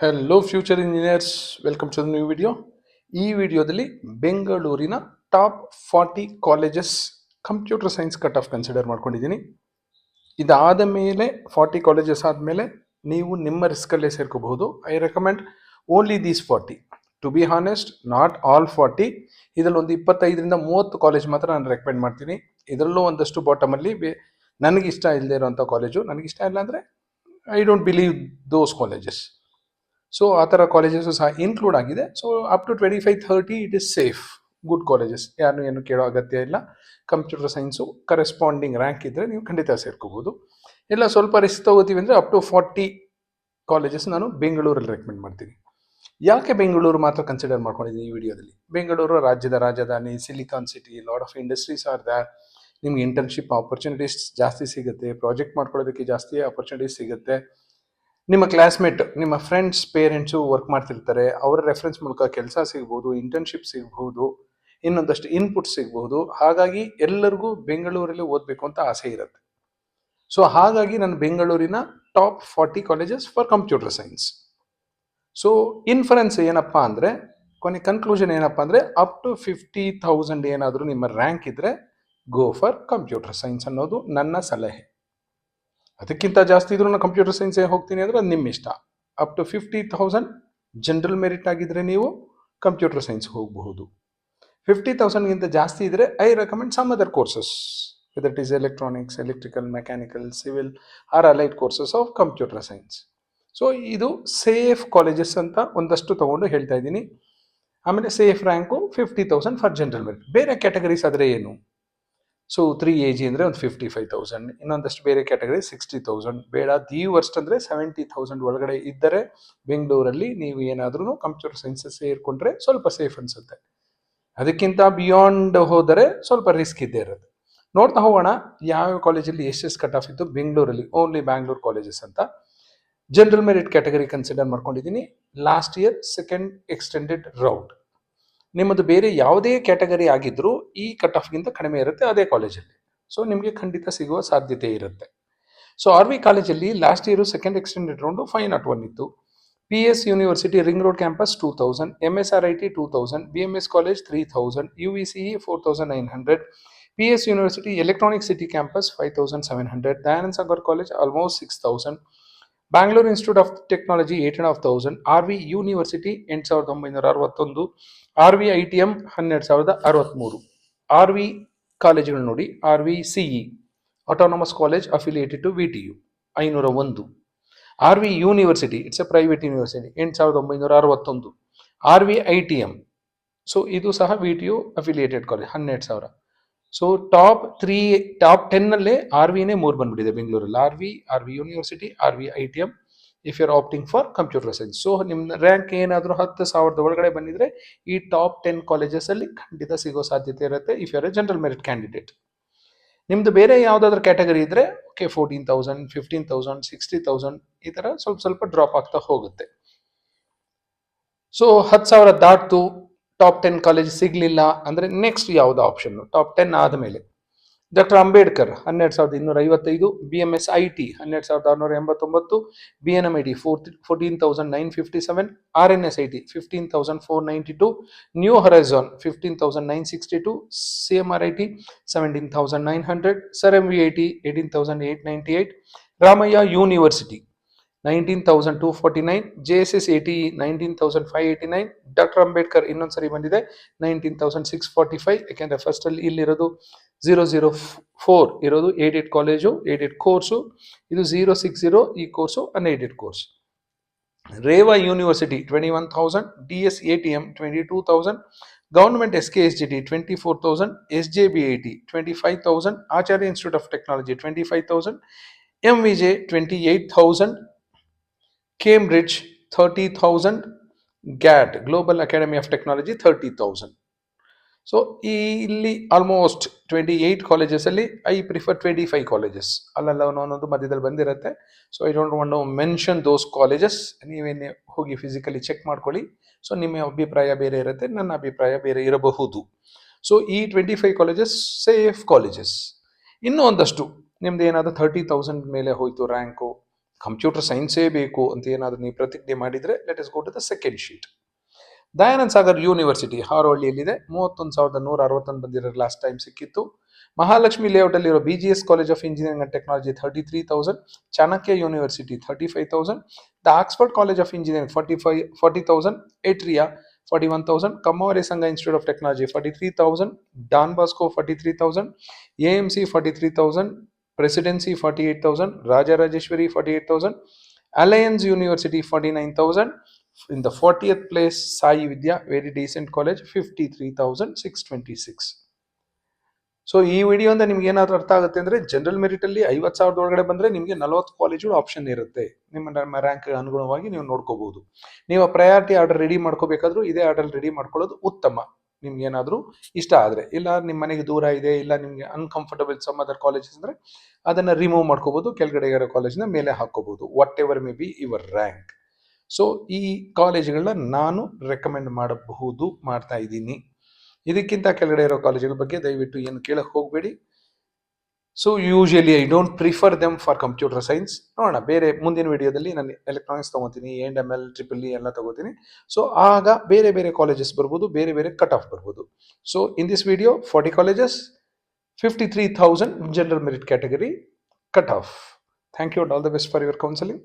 Hello future engineers welcome to the new video ಈ ವಿಡಿಯೋದಲ್ಲಿ ಬೆಂಗಳೂರಿನ top forty colleges computer science cut off consider ಮಾಡ್ಕೊಂಡಿದ್ದೀನಿ. ಇದಾದ ಮೇಲೆ ಫಾರ್ಟಿ ಕಾಲೇಜಸ್ ಆದಮೇಲೆ ನೀವು ನಿಮ್ಮ ರಿಸ್ಕಲ್ಲೇ ಸೇರ್ಕೋಬಹುದು. I recommend only these forty to be honest not all forty ಇದರಲ್ಲಿ ಒಂದು ಇಪ್ಪತ್ತೈದರಿಂದ ಮೂವತ್ತು ಕಾಲೇಜ್ ಮಾತ್ರ ನಾನು ರೆಕಮೆಂಡ್ ಮಾಡ್ತೀನಿ. ಇದರಲ್ಲೂ ಒಂದಷ್ಟು ಬಾಟಮಲ್ಲಿ ನನಗಿಷ್ಟ ಇಲ್ಲದೆ ಇರೋಂಥ ಕಾಲೇಜು ನನಗಿಷ್ಟ ಇಲ್ಲ ಅಂದರೆ I don't believe those colleges so ಆ ಥರ ಕಾಲೇಜಸ್ ಸಹ ಇನ್ಕ್ಲೂಡ್ ಆಗಿದೆ. So up to twenty five thirty it is safe good colleges ಯಾರು ಏನು ಕೇಳೋ ಅಗತ್ಯ ಇಲ್ಲ. ಕಂಪ್ಯೂಟರ್ ಸೈನ್ಸು ಕರೆಸ್ಪಾಂಡಿಂಗ್ ರ್ಯಾಂಕ್ ಇದ್ದರೆ ನೀವು ಖಂಡಿತ ಸೇರ್ಕೋಬೋದು. ಇಲ್ಲ ಸ್ವಲ್ಪ ರಿಸ್ಕ್ ತಗೋತೀವಿ ಅಂದರೆ ಅಪ್ ಟು ಫಾರ್ಟಿ ಕಾಲೇಜಸ್ ನಾನು ಬೆಂಗಳೂರಲ್ಲಿ ರೆಕಮೆಂಡ್ ಮಾಡ್ತೀನಿ. ಯಾಕೆ ಬೆಂಗಳೂರು ಮಾತ್ರ ಕನ್ಸಿಡರ್ ಮಾಡ್ಕೊಂಡಿದ್ದೀನಿ ಈ ವಿಡಿಯೋದಲ್ಲಿ? ಬೆಂಗಳೂರು ರಾಜ್ಯದ ರಾಜಧಾನಿ silicon city lot of industries are the ನಿಮ್ಗೆ ಇಂಟರ್ನ್ಶಿಪ್ ಆಪರ್ಚುನಿಟೀಸ್ ಜಾಸ್ತಿ ಸಿಗುತ್ತೆ. ಪ್ರಾಜೆಕ್ಟ್ ಮಾಡ್ಕೊಳ್ಳೋದಕ್ಕೆ ಜಾಸ್ತಿ ಆಪರ್ಚುನಿಟೀಸ್ ಸಿಗುತ್ತೆ. ನಿಮ್ಮ ಕ್ಲಾಸ್ಮೇಟ್ ನಿಮ್ಮ ಫ್ರೆಂಡ್ಸ್ ಪೇರೆಂಟ್ಸು ವರ್ಕ್ ಮಾಡ್ತಿರ್ತಾರೆ. ಅವರ ರೆಫರೆನ್ಸ್ ಮೂಲಕ ಕೆಲಸ ಸಿಗ್ಬೋದು ಇಂಟರ್ನ್ಶಿಪ್ ಸಿಗ್ಬೋದು, ಇನ್ನೊಂದಷ್ಟು ಇನ್ಪುಟ್ ಸಿಗ್ಬೋದು. ಹಾಗಾಗಿ ಎಲ್ಲರಿಗೂ ಬೆಂಗಳೂರಲ್ಲಿ ಓದಬೇಕು ಅಂತ ಆಸೆ ಇರುತ್ತೆ. ಸೊ ಹಾಗಾಗಿ ನಾನು ಬೆಂಗಳೂರಿನ top forty colleges for computer science so inference ಏನಪ್ಪ ಅಂದರೆ, ಕೊನೆ ಕನ್ಕ್ಲೂಷನ್ ಏನಪ್ಪ ಅಂದರೆ ಅಪ್ ಟು ಫಿಫ್ಟಿ ಥೌಸಂಡ್ ಏನಾದರೂ ನಿಮ್ಮ ರ್ಯಾಂಕ್ ಇದ್ದರೆ ಗೋ ಫಾರ್ ಕಂಪ್ಯೂಟರ್ ಸೈನ್ಸ್ ಅನ್ನೋದು ನನ್ನ ಸಲಹೆ. ಅದಕ್ಕಿಂತ ಜಾಸ್ತಿ ಇದ್ರೂ ನಾನು ಕಂಪ್ಯೂಟರ್ ಸೈನ್ಸ್ ಹೋಗ್ತೀನಿ ಅಂದರೆ ಅದು ನಿಮ್ಮ ಇಷ್ಟ up to fifty thousand general merit ಆಗಿದ್ದರೆ ನೀವು ಕಂಪ್ಯೂಟರ್ ಸೈನ್ಸ್ ಹೋಗಬಹುದು. ಫಿಫ್ಟಿ ತೌಸಂಡ್ಗಿಂತ ಜಾಸ್ತಿ ಇದ್ದರೆ I recommend some other courses it is electronics electrical mechanical civil are allied courses of computer science so ಇದು ಸೇಫ್ ಕಾಲೇಜಸ್ ಅಂತ ಒಂದಷ್ಟು ತೊಗೊಂಡು ಹೇಳ್ತಾ ಇದ್ದೀನಿ. ಆಮೇಲೆ safe rank fifty thousand for general merit ಬೇರೆ ಕ್ಯಾಟಗರೀಸ್ ಆದರೆ ಏನು? ಸೊ ತ್ರೀ ಎ ಜಿ ಅಂದರೆ ಒಂದು ಫಿಫ್ಟಿ ಫೈವ್ ತೌಸಂಡ್ ಇನ್ನೊಂದಷ್ಟು ಬೇರೆ ಕ್ಯಾಟಗರಿ ಸಿಕ್ಸ್ಟಿ ತೌಸಂಡ್ ಬೇಡ ದಿ ವರ್ಸ್ಟ್ ಅಂದರೆ ಸೆವೆಂಟಿ ತೌಸಂಡ್ ಒಳಗಡೆ ಇದ್ದರೆ ಬೆಂಗಳೂರಲ್ಲಿ ನೀವು ಏನಾದ್ರೂ ಕಂಪ್ಯೂಟರ್ ಸೈನ್ಸಸ್ ಸೇರಿಕೊಂಡ್ರೆ ಸ್ವಲ್ಪ ಸೇಫ್ ಅನಿಸುತ್ತೆ. ಅದಕ್ಕಿಂತ ಬಿಯಾಂಡ್ ಹೋದರೆ ಸ್ವಲ್ಪ ರಿಸ್ಕ್ ಇದ್ದೇ ಇರುತ್ತೆ. ನೋಡ್ತಾ ಹೋಗೋಣ ಯಾವ ಕಾಲೇಜಲ್ಲಿ ಎಷ್ಟೆಷ್ಟು ಕಟ್ ಆಫ್ ಇತ್ತು? ಬೆಂಗಳೂರಲ್ಲಿ ಓನ್ಲಿ ಬ್ಯಾಂಗ್ಳೂರ್ ಕಾಲೇಜಸ್ ಅಂತ. ಜನರಲ್ ಮೆರಿಟ್ ಕ್ಯಾಟಗರಿ ಕನ್ಸಿಡರ್ ಮಾಡ್ಕೊಂಡಿದ್ದೀನಿ. Last year second extended round ನಿಮ್ಮದು ಬೇರೆ ಯಾವುದೇ ಕ್ಯಾಟಗರಿ ಆಗಿದ್ರೂ ಈ ಕಟ್ ಆಫ್ಗಿಂತ ಕಡಿಮೆ ಇರುತ್ತೆ ಅದೇ ಕಾಲೇಜಲ್ಲಿ. ಸೊ ನಿಮಗೆ ಖಂಡಿತ ಸಿಗುವ ಸಾಧ್ಯತೆ ಇರುತ್ತೆ. ಸೊ ಆರ್ ವಿ ಕಾಲೇಜಲ್ಲಿ last year second extended round five naught one ಇತ್ತು. P S university ring road campus two thousand M S R I T two thousand B M S college three thousand U V C E four thousand nine hundred P S university electronic city campus five thousand seven hundred Dayananda Sagar college almost six thousand Bangalore institute of technology eight and half thousand R V university ಎಂಟು ಸಾವಿರದ ಒಂಬೈನೂರ ಅರವತ್ತೊಂದು R V I T M ಹನ್ನೆರಡು ಸಾವಿರದ ಅರವತ್ತ್ಮೂರು R V ಕಾಲೇಜುಗಳು ನೋಡಿ R V C E autonomous college affiliated to V T U ಐನೂರ ಒಂದು R V university it's a private university ಎಂಟು ಸಾವಿರದ ಒಂಬೈನೂರ ಅರವತ್ತೊಂದು R V I T M so ಇದು ಸಹ V T U affiliated college ಹನ್ನೆರಡು ಸಾವಿರ ಸೊ ಟಾಪ್ ತ್ರೀ ಟಾಪ್ ಟೆನ್ನಲ್ಲೇ ಆರ್ ವಿನೇ ಮೂರು ಬಂದ್ಬಿಟ್ಟಿದೆ ಬೆಂಗಳೂರಲ್ಲಿ R V R V university R V I T M if you are opting for computer science so ನಿಮ್ಮ ರ್ಯಾಂಕ್ ಏನಾದರೂ ಹತ್ತು ಸಾವಿರದ ಒಳಗಡೆ ಬಂದಿದ್ರೆ ಈ ಟಾಪ್ ಟೆನ್ ಕಾಲೇಜಸಲ್ಲಿ ಖಂಡಿತ ಸಿಗೋ ಸಾಧ್ಯತೆ ಇರುತ್ತೆ if you are a general merit candidate ನಿಮ್ದು ಬೇರೆ ಯಾವುದಾದ್ರೂ ಕ್ಯಾಟಗರಿ ಇದ್ರೆ okay fourteen thousand fifteen thousand sixty thousand ಈ ಥರ ಸ್ವಲ್ಪ ಸ್ವಲ್ಪ ಡ್ರಾಪ್ ಆಗ್ತಾ ಹೋಗುತ್ತೆ. ಸೊ ಹತ್ತು ಸಾವಿರ ದಾಟ್ತು ಟಾಪ್ ಟೆನ್ ಕಾಲೇಜ್ ಸಿಗಲಿಲ್ಲ ಅಂದರೆ ನೆಕ್ಸ್ಟ್ ಯಾವುದು ಆಪ್ಷನ್ ಟಾಪ್ ಟೆನ್ ಆದಮೇಲೆ. ಡಾಕ್ಟರ್ ಅಂಬೇಡ್ಕರ್ ಹನ್ನೆರಡು ಸಾವಿರದ ಇನ್ನೂರ ಐವತ್ತೈದು B M S I T ಹನ್ನೆರಡು ಸಾವಿರದ ಆರುನೂರ ಎಂಬತ್ತೊಂಬತ್ತು B N M I T four fourteen thousand nine fifty seven R N S I T fifteen thousand four ninety two new horizon fifteen thousand nine sixty two C M R I T seventeen thousand nine hundred sir M V I T eighteen thousand eight ninety eight Ramaiah university nineteen thousand two forty nine J S S A T nineteen thousand five eighty nine doctor Ambedkar ಇನ್ನೊಂದು ಸರಿ ಬಂದಿದೆ, nineteen thousand six forty five, ಯಾಕೆಂದರೆ ಫಸ್ಟಲ್ಲಿ ಇಲ್ಲಿರೋದು zero zero four ಇರೋದು aided college aided course ಇದು zero six zero ಈ course unaided course Reva university twenty one thousand D S A T M twenty two thousand government S K S J T twenty four thousand S J B I T twenty five thousand Acharya institute of technology twenty five thousand M V J twenty eight thousand Cambridge thirty thousand, GAT global academy of technology thirty thousand so ಈ ಇಲ್ಲಿ almost twenty eight ಕಾಲೇಜಸಲ್ಲಿ I prefer twenty five colleges ಅಲ್ಲೆಲ್ಲ ಒಂದೊಂದು ಮಧ್ಯದಲ್ಲಿ ಬಂದಿರುತ್ತೆ. So I don't want mention those colleges ನೀವೇನೇ ಹೋಗಿ physically check ಮಾಡ್ಕೊಳ್ಳಿ. So ನಿಮ್ಮ ಅಭಿಪ್ರಾಯ ಬೇರೆ ಇರುತ್ತೆ, ನನ್ನ ಅಭಿಪ್ರಾಯ ಬೇರೆ ಇರಬಹುದು. ಸೊ ಈ twenty five colleges safe colleges ಇನ್ನೂ ಒಂದಷ್ಟು. ನಿಮ್ದು ಏನಾದರೂ ಥರ್ಟಿ ತೌಸಂಡ್ ಮೇಲೆ ಹೋಯಿತು ರ್ಯಾಂಕು ಕಂಪ್ಯೂಟರ್ ಸೈನ್ಸೇ ಬೇಕು ಅಂತ ಏನಾದರೂ ನೀವು ಪ್ರತಿಜ್ಞೆ ಮಾಡಿದರೆ let us go to the second sheet Dayanand Sagar university ಹಾರೋಳ್ಳಿಯಲ್ಲಿದೆ ಮೂವತ್ತೊಂದು ಸಾವಿರದ ನೂರ ಅರವತ್ತೊಂದು ಬಂದಿರೋ ಲಾಸ್ಟ್ ಟೈಮ್ ಸಿಕ್ಕಿತ್ತು. Mahalakshmi ಲೇಔಟಲ್ಲಿರೋ B G S college of engineering and technology thirty three thousand Chanakya university thirty five thousand the Oxford college of engineering forty five forty thousand Atria forty one thousand Kammavari Sangha institute of technology forty three thousand Don Bosco forty three thousand A M C forty three thousand Presidency forty eight thousand Rajarajeshwari forty eight thousand Alliance university forty nine thousand in the 40th place, sai vidya, very decent college 53626 so ಈ ವಿಡಿಯೋಯಿಂದ ನಿಮ್ಗೆ ಏನಾದ್ರು ಅರ್ಥ ಆಗುತ್ತೆ ಅಂದ್ರೆ general merit ಅಲ್ಲಿ ಐವತ್ ಸಾವಿರದ ಒಳಗಡೆ ಬಂದ್ರೆ ನಿಮಗೆ ನಲವತ್ತು ಕಾಲೇಜುಗಳು ಆಪ್ಷನ್ ಇರುತ್ತೆ. ನಿಮ್ಮ ರ್ಯಾಂಕ್ ಅನುಗುಣವಾಗಿ ನೀವು ನೋಡ್ಕೋಬಹುದು ನೀವು ಪ್ರಯಾರಿಟಿ ಆರ್ಡರ್ ರೆಡಿ ಮಾಡ್ಕೋಬೇಕಾದ್ರೂ ಇದೇ ಆರ್ಡರ್ ರೆಡಿ ಮಾಡ್ಕೊಳ್ಳೋದು ಉತ್ತಮ. ನಿಮ್ಗೆ ಏನಾದರೂ ಇಷ್ಟ ಆದರೆ, ಇಲ್ಲ ನಿಮ್ಮ ಮನೆಗೆ ದೂರ ಇದೆ, ಇಲ್ಲ ನಿಮಗೆ ಅನ್ಕಂಫರ್ಟಬಲ್ ಸಮ್ ಅದರ್ ಕಾಲೇಜಸ್ ಅಂದರೆ ಅದನ್ನು ರಿಮೂವ್ ಮಾಡ್ಕೋಬೋದು, ಕೆಳಗಡೆ ಇರೋ ಕಾಲೇಜಿನ ಮೇಲೆ ಹಾಕೋಬೋದು whatever may be your rank so ಈ ಕಾಲೇಜುಗಳನ್ನ ನಾನು ರೆಕಮೆಂಡ್ ಮಾಡಬಹುದು, ಮಾಡ್ತಾ ಇದ್ದೀನಿ. ಇದಕ್ಕಿಂತ ಕೆಳಗಡೆ ಇರೋ ಕಾಲೇಜುಗಳ ಬಗ್ಗೆ ದಯವಿಟ್ಟು ಏನು ಕೇಳಕ್ಕೆ ಹೋಗಬೇಡಿ. So usually I don't prefer them for computer science ನೋಡೋಣ, ಬೇರೆ ಮುಂದಿನ ವಿಡಿಯೋದಲ್ಲಿ ನಾನು electronics ತೊಗೋತೀನಿ and M L triple E ಎಲ್ಲ ತಗೋತೀನಿ. ಸೊ ಆಗ ಬೇರೆ ಬೇರೆ ಕಾಲೇಜಸ್ ಬರ್ಬೋದು, ಬೇರೆ ಬೇರೆ ಕಟ್ ಆಫ್ ಬರ್ಬೋದು. So in this video forty colleges fifty three thousand general merit category cut off thank you all the best for your counselling